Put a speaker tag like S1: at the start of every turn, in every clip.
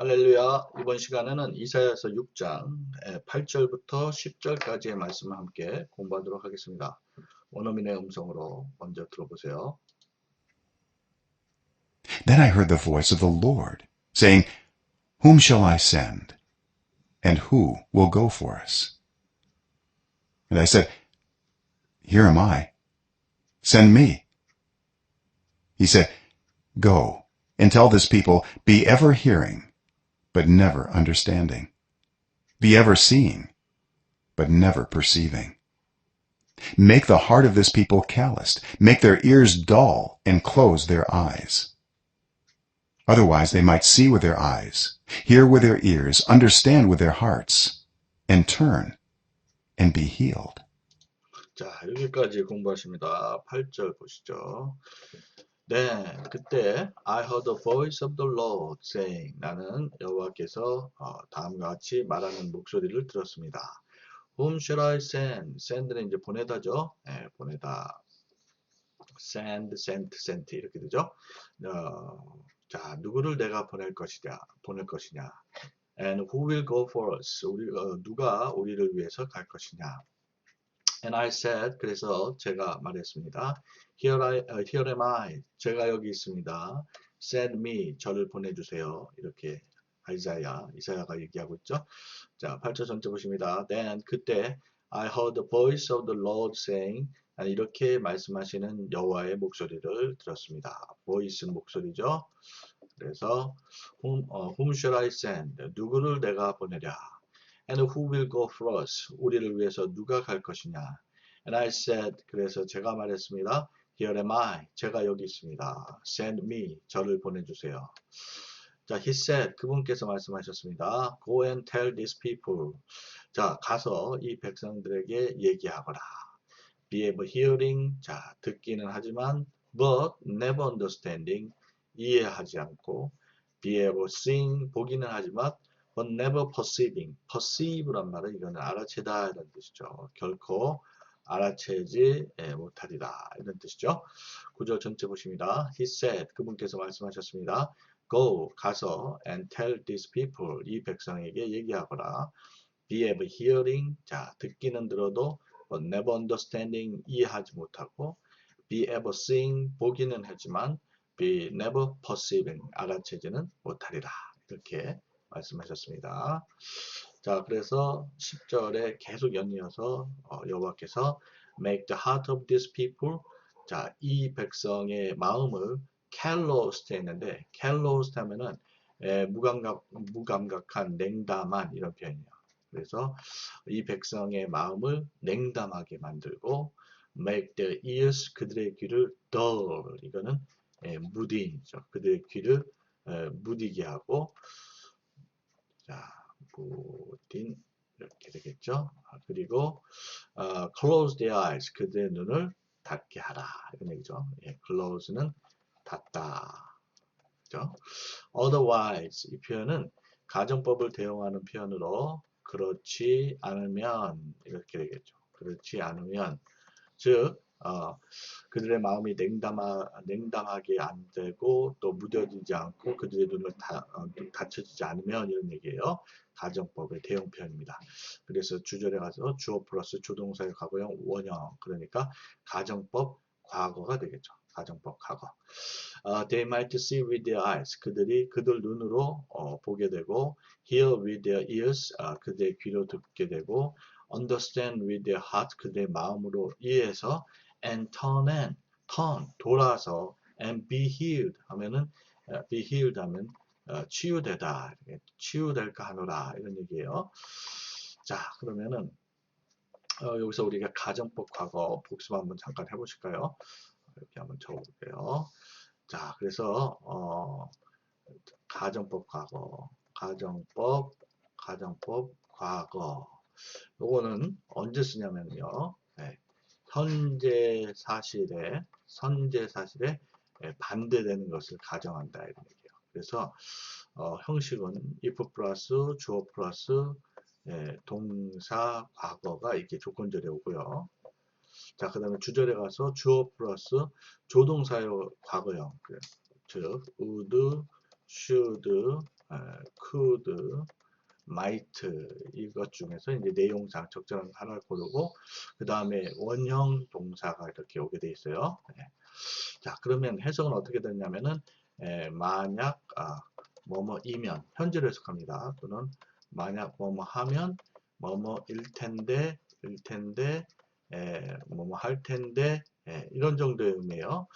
S1: 할렐루야. 이번 시간에는 이사야서 6장 8절부터 10절까지의 말씀을 함께 공부하도록 하겠습니다. 원어민의 음성으로 먼저 들어보세요.
S2: Then I heard the voice of the Lord, saying, Whom shall I send? And who will go for us? And I said, Here am I. Send me. He said, Go and tell this people, Be ever hearing, but never understanding. Be ever seeing, but never perceiving. Make the heart of this people calloused, make their ears dull, and close their eyes. Otherwise they might see with their eyes, hear with their ears, understand with their hearts, and turn and be healed.
S1: 자, 여기까지 공부하십니다. 8절 보시죠. 네, 그때 I heard the voice of the Lord saying 나는 여호와께서 어, 다음과 같이 말하는 목소리를 들었습니다. Whom shall I send? send는 이제 보내다죠. 네, 보내다. send, sent, sent 이렇게 되죠. 어, 자, 누구를 내가 보낼 것이냐? 보낼 것이냐? And who will go for us? 우리 어, 누가 우리를 위해서 갈 것이냐? And I said, 그래서 제가 말했습니다. Here, I, uh, here am I. 제가 여기 있습니다. Send me. 저를 보내주세요. 이렇게 이사야, 이사야가 얘기하고 있죠. 자, 8절 전체 보십니다. Then 그때 I heard the voice of the Lord saying, 이렇게 말씀하시는 여호와의 목소리를 들었습니다. voice는 목소리죠. 그래서 whom, 어, whom shall I send? 누구를 내가 보내랴? And who will go for us? 우리를 위해서 누가 갈 것이냐? And I said, 그래서 제가 말했습니다. Here am I. 제가 여기 있습니다. Send me. 저를 보내주세요. 자, he said, 그분께서 말씀하셨습니다. Go and tell these people. 자, 가서 이 백성들에게 얘기하거라. Be able hearing. 자, 듣기는 하지만, but never understanding. 이해하지 않고, be able seeing. 보기는 하지만, but never perceiving. perceive란 말은 이거는 알아채다 이런 뜻이죠. 결코 알아채지 못하리라 이런 뜻이죠. 구절 전체 보십니다. He said 그분께서 말씀하셨습니다. Go 가서 and tell these people 이 백성에게 얘기하거라. Be able hearing 자 듣기는 들어도 but never understanding 이해하지 못하고 be able seeing 보기는 하지만 be never perceiving 알아채지는 못하리라 이렇게 말씀하셨습니다. 자, 그래서 10절에 계속 연이어서 어, 여호와께서 make the heart of these people 자, 이 백성의 마음을 calloused 했는데 calloused 하면은 에, 무감각 무감각한 냉담한 이런 표현이에요. 그래서 이 백성의 마음을 냉담하게 만들고 make their ears 그들의 귀를 dull 이거는 에, 무딘이죠. 그들의 귀를 에, 무디게 하고 자, 무딘 이렇게 되겠죠. 아, 그리고 어, close their eyes 그들의 눈을 닫게 하라 이런 얘기죠. 예, close는 닫다. 그죠? otherwise 이 표현은 가정법을 대용하는 표현으로 그렇지 않으면 이렇게 되겠죠. 그렇지 않으면 즉 어, 그들의 마음이 냉담하, 냉담하게 안 되고 또 무뎌지지 않고 그들의 눈을 다, 어, 닫혀지지 않으면 이런 얘기예요. 가정법의 대용 표현입니다. 그래서 주절에 가서 주어 플러스 조동사의 과거형 원형 그러니까 가정법 과거가 되겠죠. 가정법 과거. Uh, they might see with their eyes. 그들이 그들 눈으로 어, 보게 되고 hear with their ears. 아, 그들의 귀로 듣게 되고 understand with their heart. 그들의 마음으로 이해해서 and turn and turn 돌아서 and be healed 하면은 어, be healed 하면 어, 치유되다 치유될까 하노라 이런 얘기예요. 자 그러면은 어, 여기서 우리가 가정법 과거 복습 한번 잠깐 해보실까요? 이렇게 한번 적어볼게요. 자 그래서 어, 가정법 과거 가정법 가정법 과거 요거는 언제 쓰냐면요. 네. 현재 사실에 선제 사실에 예, 반대되는 것을 가정한다 이런 얘기예요. 그래서 어, 형식은 if 플러스 주어 플러스 예, 동사 과거가 이렇게 조건절에 오고요. 자, 그 다음에 주절에 가서 주어 플러스 조동사의 과거형, 그, 즉 would, should, 에, could, might 이것 중에서 이제 내용상 적절한 하나를 고르고 그 다음에 원형 동사가 이렇게 오게 돼 있어요. 네. 자 그러면 해석은 어떻게 되냐면은 에, 만약 아, 뭐뭐이면 현재로 해석합니다. 또는 만약 뭐뭐 하면 뭐뭐일 텐데 일 텐데 에, 뭐뭐 할 텐데 예, 이런 정도의 의미예요.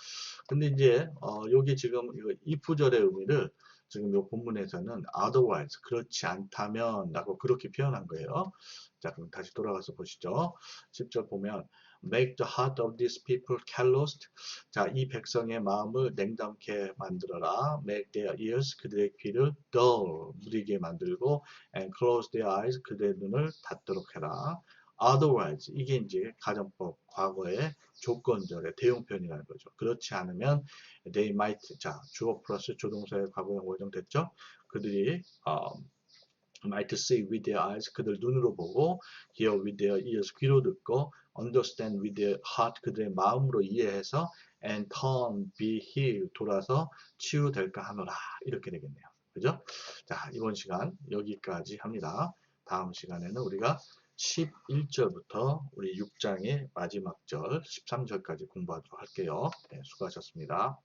S1: 근데 이제 어, 여기 지금 이거 if절의 의미를 지금 이 본문에서는 otherwise 그렇지 않다면 라고 그렇게 표현한 거예요. 자 그럼 다시 돌아가서 보시죠. 10절 보면 make the heart of these people calloused 자이 백성의 마음을 냉담케 만들어라 make their ears 그들의 귀를 dull 무디게 만들고 and close their eyes 그들의 눈을 닫도록 해라 otherwise 이게 이제 가정법 과거의 조건절의 대용편이라는 거죠. 그렇지 않으면 they might 자 주어 플러스 조동사의 과거형 원형됐죠. 그들이 어, might see with their eyes 그들 눈으로 보고 hear with their ears 귀로 듣고 understand with their heart 그들의 마음으로 이해해서 and turn be healed 돌아서 치유될까 하노라 이렇게 되겠네요. 그죠? 자 이번 시간 여기까지 합니다. 다음 시간에는 우리가 11절부터 우리 6장의 마지막 절 13절까지 공부하도록 할게요. 네, 수고하셨습니다.